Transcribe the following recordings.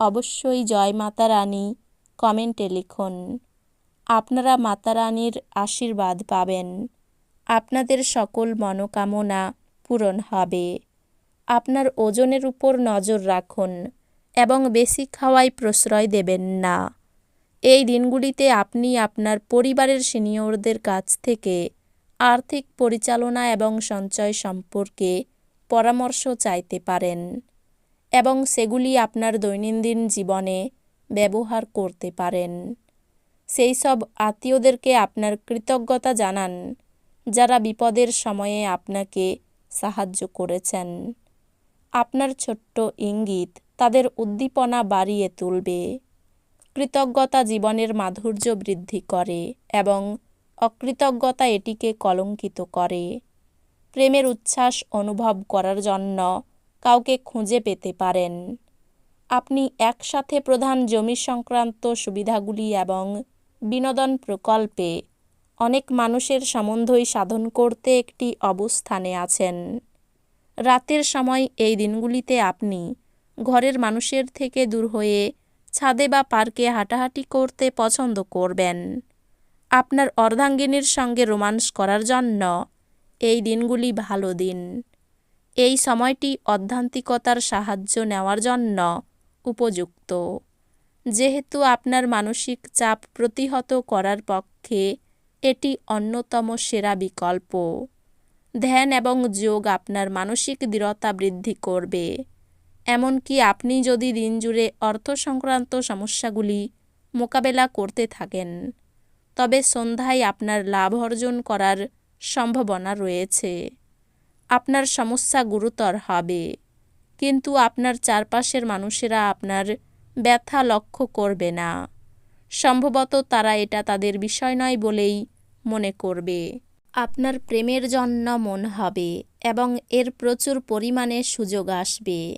অবশ্যই জয় মাতা রানী কমেন্টে লিখুন। আপনারা মাতা রানীর আশীর্বাদ পাবেন। আপনাদের সকল মনোকামনা পূরণ হবে। আপনার ওজনের উপর নজর রাখুন এবং বেশি খাওয়ায় প্রশ্রয় দেবেন না। এই দিনগুলিতে আপনি আপনার পরিবারের সিনিয়রদের কাছ থেকে আর্থিক পরিচালনা এবং সঞ্চয় সম্পর্কে পরামর্শ চাইতে পারেন। এবং সেগুলি আপনার দৈনন্দিন জীবনে ব্যবহার করতে পারেন। সেই সব আত্মীয়দেরকে আপনার কৃতজ্ঞতা জানান, যারা বিপদের সময়ে আপনাকে সাহায্য করেছেন। আপনার ছোট্ট ইঙ্গিত তাদের উদ্দীপনা বাড়িয়ে তুলবে। কৃতজ্ঞতা জীবনের মাধুর্য বৃদ্ধি করে এবং অকৃতজ্ঞতা এটিকে কলঙ্কিত করে। প্রেমের উচ্ছ্বাস অনুভব করার জন্য কাউকে খুঁজে পেতে পারেন। আপনি একসাথে প্রধান জমি সংক্রান্ত সুবিধাগুলি এবং বিনোদন প্রকল্পে অনেক মানুষের সম্বন্ধই সাধন করতে একটি অবস্থানে আছেন। রাতের সময় এই দিনগুলিতে আপনি ঘরের মানুষের থেকে দূর হয়ে ছাদে বা পার্কে হাঁটাহাঁটি করতে পছন্দ করবেন। আপনার অর্ধাঙ্গিনীর সঙ্গে রোমান্স করার জন্য এই দিনগুলি ভালো দিন। এই সময়টি অধ্যান্তিকতার সাহায্য নেওয়ার জন্য উপযুক্ত। যেহেতু আপনার মানসিক চাপ প্রতিহত করার পক্ষে এটি অন্যতম সেরা বিকল্প। ধ্যান এবং যোগ আপনার মানসিক দৃঢ়তা বৃদ্ধি করবে। এমনকি আপনি যদি দিন জুড়ে অর্থ সংক্রান্ত সমস্যাগুলি মোকাবেলা করতে থাকেন, তবে সন্ধ্যায় আপনার লাভ অর্জন করার সম্ভাবনা রয়েছে। আপনার সমস্যা গুরুতর হবে। কিন্তু আপনার চারপাশের মানুষেরা আপনার ব্যথা লক্ষ্য করবে না। সম্ভবত তারা এটা তাদের বিষয় নয় বলেই মনে করবে। আপনার প্রেমের জন্য মন হবে এবং এর প্রচুর পরিমাণে সুযোগ আসবে।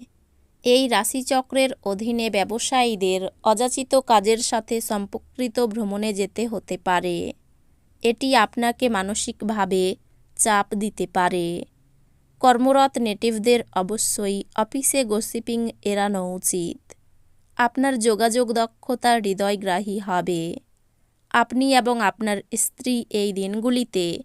এই রাশিচক্রের অধীনে ব্যবসায়ীদের অযাচিত কাজের সাথে সম্পর্কিত ভ্রমণে যেতে হতে পারে। এটি আপনাকে মানসিকভাবে চাপ দিতে পারে। কর্মরত নেটিভদের অবশ্যই অফিসে গসিপিং এড়ানো উচিত। আপনার যোগাযোগ দক্ষতা হৃদয়গ্রাহী হবে। আপনি এবং আপনার স্ত্রী এই দিনগুলিতে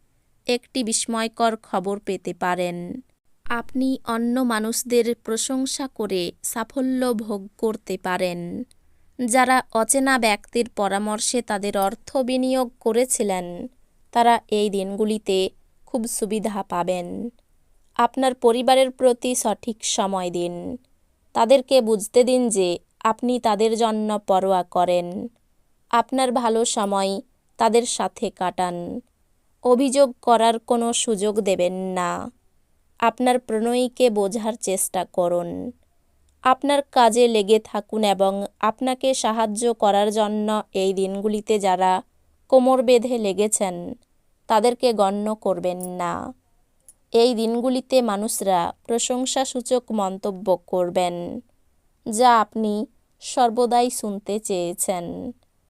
একটি বিস্ময়কর খবর পেতে পারেন। আপনি অন্য মানুষদের প্রশংসা করে সাফল্য ভোগ করতে পারেন। যারা অচেনা ব্যক্তির পরামর্শে তাদের অর্থ বিনিয়োগ করেছিলেন, তারা এই দিনগুলিতে খুব সুবিধা পাবেন। আপনার পরিবারের প্রতি সঠিক সময় দিন। তাদেরকে বুঝতে দিন যে আপনি তাদের জন্য পরোয়া করেন। আপনার ভালো সময় তাদের সাথে কাটান। অভিযোগ করার কোনো সুযোগ দেবেন না। আপনার প্রণয়ীকে বোঝার চেষ্টা করুন। আপনার কাজে লেগে থাকুন এবং আপনাকে সাহায্য করার জন্য এই দিনগুলিতে যারা কোমর বেঁধে লেগেছেন, তাদেরকে গণ্য করবেন না। এই দিনগুলিতে মানুষরা প্রশংসাসূচক মন্তব্য করবেন, যা আপনি সর্বদাই শুনতে চেয়েছেন।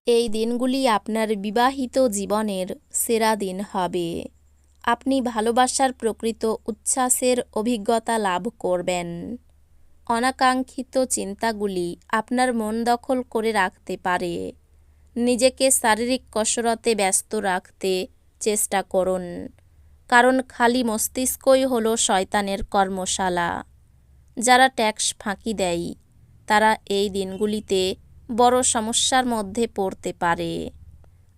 এই দিনগুলি আপনার বিবাহিত জীবনের সেরা দিন হবে। আপনি ভালোবাসার প্রকৃত উচ্ছ্বাসের অভিজ্ঞতা লাভ করবেন। অনাকাঙ্ক্ষিত চিন্তাগুলি আপনার মন দখল করে রাখতে পারে। নিজেকে শারীরিক কসরতে ব্যস্ত রাখতে চেষ্টা করুন। কারণ খালি মস্তিষ্কই হলো শয়তানের কর্মশালা। যারা ট্যাক্স ফাঁকি দেয়, তারা এই দিনগুলিতে বড় সমস্যার মধ্যে পড়তে পারে।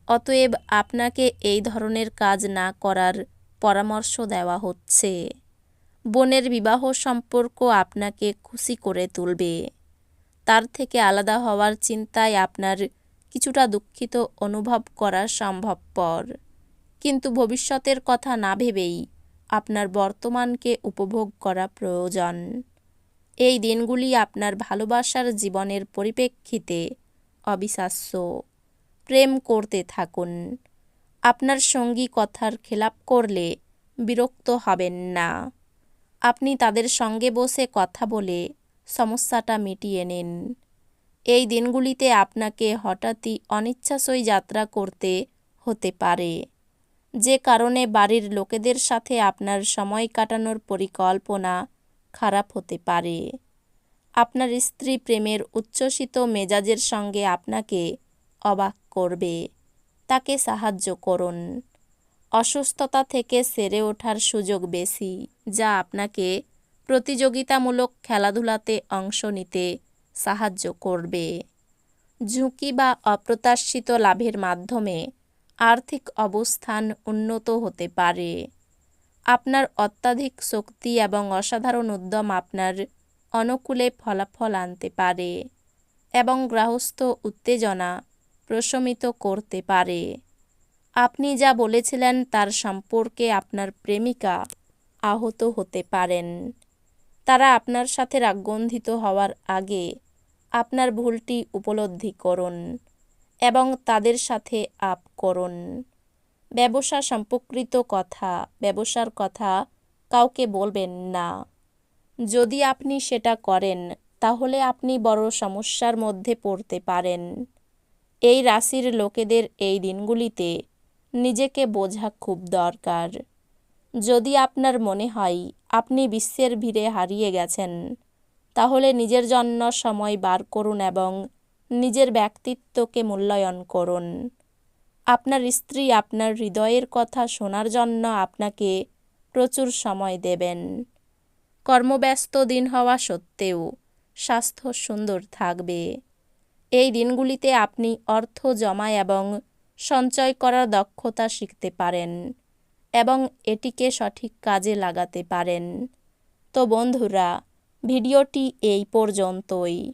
অতএব আপনাকে এই ধরনের কাজ না করার পরামর্শ দেওয়া হচ্ছে। বোনের বিবাহ সম্পর্ক আপনাকে খুশি করে তুলবে। তার থেকে আলাদা হওয়ার চিন্তায় আপনার কিছুটা দুঃখিত অনুভব করা সম্ভবপর। কিন্তু ভবিষ্যতের কথা না ভেবেই আপনার বর্তমানকে উপভোগ করা প্রয়োজন। এই দিনগুলি আপনার ভালোবাসার জীবনের পরিপ্রেক্ষিতে অবিশ্বাস্য। প্রেম করতে থাকুন। আপনার সঙ্গী কথার খেলাপ করলে বিরক্ত হবেন না। আপনি তাদের সঙ্গে বসে কথা বলে সমস্যাটা মিটিয়ে নিন। এই দিনগুলিতে আপনাকে হঠাৎই অনিচ্ছাসই যাত্রা করতে হতে পারে। যে কারণে বাড়ির লোকেদের সাথে আপনার সময় কাটানোর পরিকল্পনা খারাপ হতে পারে। আপনার স্ত্রী প্রেমের উচ্ছ্বসিত মেজাজের সঙ্গে আপনাকে অবাক করবে। তাকে সাহায্য করুন। অসুস্থতা থেকে সেরে ওঠার সুযোগ বেশি, যা আপনাকে প্রতিযোগিতামূলক খেলাধুলাতে অংশ নিতে সাহায্য করবে। ঝুঁকি বা অপ্রত্যাশিত লাভের মাধ্যমে আর্থিক অবস্থান উন্নত হতে পারে। আপনার অত্যাধিক শক্তি এবং অসাধারণ উদ্যম আপনার অনুকূলে ফলাফল আনতে পারে এবং গ্রাহস্থ উত্তেজনা প্রশমিত করতে পারে। আপনি যা বলেছিলেন তার সম্পর্কে আপনার প্রেমিকা আহত হতে পারেন। তারা আপনার সাথে রাগগন্ধিত হওয়ার আগে আপনার ভুলটি উপলব্ধি করুন। এবং তাদের সাথে আপ করুন। ব্যবসা সম্পর্কিত কথা, ব্যবসার কথা কাউকে বলবেন না। যদি আপনি সেটা করেন, তাহলে আপনি বড় সমস্যার মধ্যে পড়তে পারেন। এই রাশির লোকেদের এই দিনগুলিতে নিজেকে বোঝা খুব দরকার। যদি আপনার মনে হয় আপনি বিশ্বের ভিড়ে হারিয়ে গেছেন, তাহলে নিজের জন্য সময় বার করুন এবং নিজের ব্যক্তিত্বকে মূল্যায়ন করুন। আপনার স্ত্রী আপনার হৃদয়ের কথা শোনার জন্য আপনাকে প্রচুর সময় দেবেন। কর্মব্যস্ত দিন হওয়া সত্ত্বেও স্বাস্থ্য সুন্দর থাকবে। এই দিনগুলিতে আপনি অর্থ জমা এবং সঞ্চয় করার দক্ষতা শিখতে পারেন এবং এটিকে সঠিক কাজে লাগাতে পারেন। তো বন্ধুরা, ভিডিওটি এই পর্যন্তই।